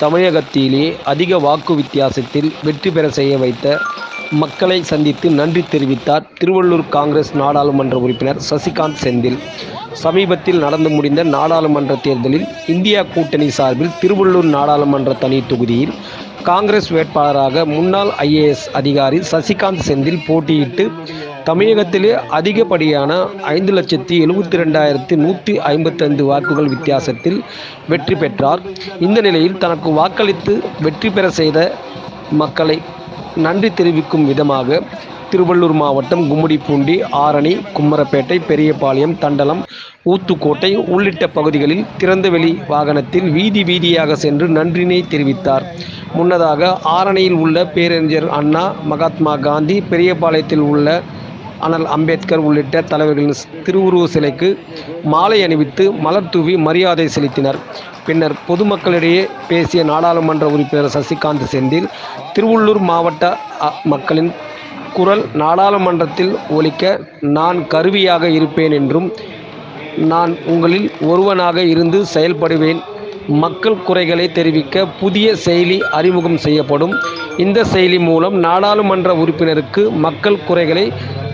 தமிழகத்திலே அதிக வாக்கு வித்தியாசத்தில் வெற்றி பெற செய்ய வைத்த மக்களை சந்தித்து நன்றி தெரிவித்தார் திருவள்ளூர் காங்கிரஸ் நாடாளுமன்ற உறுப்பினர் சசிகாந்த் செந்தில். சமீபத்தில் நடந்து முடிந்த நாடாளுமன்ற தேர்தலில் இந்தியா கூட்டணி சார்பில் திருவள்ளூர் நாடாளுமன்ற தனி தொகுதியில் காங்கிரஸ் வேட்பாளராக முன்னாள் ஐஏஎஸ் அதிகாரி சசிகாந்த் செந்தில் போட்டியிட்டு தமிழகத்திலே அதிகப்படியான ஐந்து லட்சத்தி எழுபத்தி ரெண்டாயிரத்தி நூற்றி ஐம்பத்தைந்து வாக்குகள் வித்தியாசத்தில் வெற்றி பெற்றார். இந்த நிலையில் தனக்கு வாக்களித்து வெற்றி பெற செய்த மக்களை நன்றி தெரிவிக்கும் விதமாக திருவள்ளூர் மாவட்டம் கும்மிடிப்பூண்டி ஆரணி கும்மரப்பேட்டை பெரியபாளையம் தண்டலம் ஊத்துக்கோட்டை உள்ளிட்ட பகுதிகளில் திறந்தவெளி வாகனத்தில் வீதி வீதியாக சென்று நன்றினை தெரிவித்தார். முன்னதாக ஆரணியில் உள்ள பேரறிஞர் அண்ணா மகாத்மா காந்தி பெரியபாளையத்தில் உள்ள அனல் அம்பேத்கர் உள்ளிட்ட தலைவர்களின் திருவுருவ சிலைக்கு மாலை அணிவித்து மலர் தூவி மரியாதை செலுத்தினர். பின்னர் பொதுமக்களிடையே பேசிய நாடாளுமன்ற உறுப்பினர் சசிகாந்த் செந்தில் திருவள்ளூர் மாவட்ட மக்களின் குரல் நாடாளுமன்றத்தில் ஒலிக்க நான் கருவியாக இருப்பேன் என்றும் நான் உங்களில் ஒருவனாக இருந்து செயல்படுவேன். மக்கள் குறைகளை தெரிவிக்க புதிய செயலி அறிமுகம் செய்யப்படும். இந்த செயலி மூலம் நாடாளுமன்ற உறுப்பினருக்கு மக்கள் குறைகளை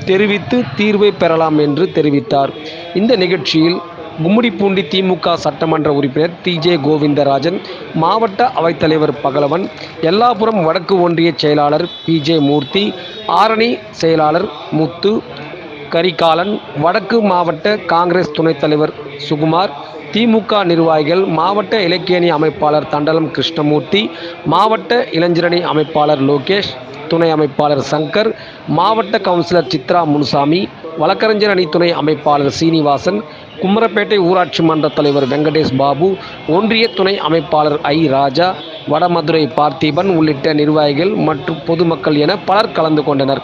தெரிவித்து தீர்வை பெறலாம் என்று தெரிவித்தார். இந்த நிகழ்ச்சியில் கும்மிடிப்பூண்டி திமுக சட்டமன்ற உறுப்பினர் டி ஜே கோவிந்தராஜன் மாவட்ட அவைத்தலைவர் பகலவன் எல்லாபுரம் வடக்கு ஒன்றிய செயலாளர் பி ஜே மூர்த்தி ஆரணி செயலாளர் முத்து கரிகாலன் வடக்கு மாவட்ட காங்கிரஸ் துணைத் தலைவர் சுகுமார் திமுக நிர்வாகிகள் மாவட்ட இலக்கியணி அமைப்பாளர் தண்டலம் கிருஷ்ணமூர்த்தி மாவட்ட இளைஞரணி அமைப்பாளர் லோகேஷ் துணை அமைப்பாளர் சங்கர் மாவட்ட கவுன்சிலர் சித்ரா முனுசாமி வழக்கறிஞர் அணி துணை அமைப்பாளர் சீனிவாசன் கும்மரப்பேட்டை ஊராட்சி மன்ற தலைவர் வெங்கடேஷ் பாபு ஒன்றிய துணை அமைப்பாளர் ஐ ராஜா வடமதுரை பார்த்திபன் உள்ளிட்ட நிர்வாகிகள் மற்றும் பொதுமக்கள் என பலர் கலந்து கொண்டனர்.